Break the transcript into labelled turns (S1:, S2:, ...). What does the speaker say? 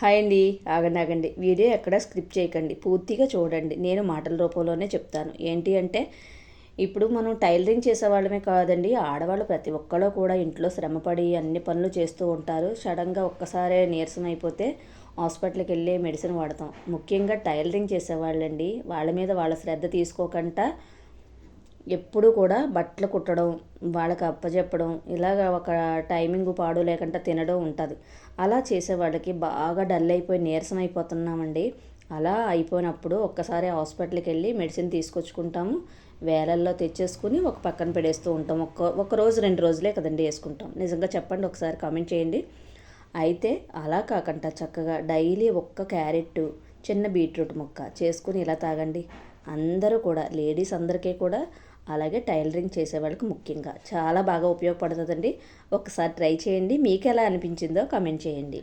S1: Hi అండి ఆగండి ఆగండి. వీడియో ఎక్కడ స్క్రిప్ట్ చేయకండి పూర్తిగా చూడండి. నేను మాటల రూపంలోనే చెప్తాను. ఏంటి అంటే ఇప్పుడు మనం టైలరింగ్ చేసేవాళ్ళమే కాదండి ఆడవాళ్ళు ప్రతి ఒక్కళ్ళు కూడా ఇంట్లో శ్రమపడి అన్ని పనులు చేస్తూ ఉంటారు. సడన్గా ఒక్కసారే నీరసం అయిపోతే హాస్పిటల్కి వెళ్ళి మెడిసిన్ వాడతాం. ముఖ్యంగా టైలరింగ్ చేసేవాళ్ళండి వాళ్ళ మీద వాళ్ళ శ్రద్ధ తీసుకోకుండా ఎప్పుడు కూడా బట్టలు కుట్టడం వాళ్ళకి అప్పచెప్పడం ఇలాగ ఒక టైమింగ్ పాడు లేకుండా తినడం ఉంటుంది. అలా చేసే వాళ్ళకి బాగా డల్ అయిపోయి నీరసం అయిపోతున్నామండి. అలా అయిపోయినప్పుడు ఒక్కసారి హాస్పిటల్కి వెళ్ళి మెడిసిన్ తీసుకొచ్చుకుంటాము. వేలల్లో తెచ్చేసుకుని ఒక పక్కన పెడేస్తూ ఉంటాం. ఒక్క ఒక రోజు రెండు రోజులే కదండి వేసుకుంటాం. నిజంగా చెప్పండి ఒకసారి కామెంట్ చేయండి. అయితే అలా కాకుండా చక్కగా డైలీ ఒక్క క్యారెట్ చిన్న బీట్రూట్ ముక్క చేసుకుని ఇలా తాగండి. అందరూ కూడా లేడీస్ అందరికీ కూడా అలాగే టైలరింగ్ చేసే వాళ్ళకి ముఖ్యంగా. చాలా బాగా ఉపయోగపడుతుందండి. ఒకసారి ట్రై చేయండి. మీకు ఎలా అనిపించిందో కమెంట్ చేయండి.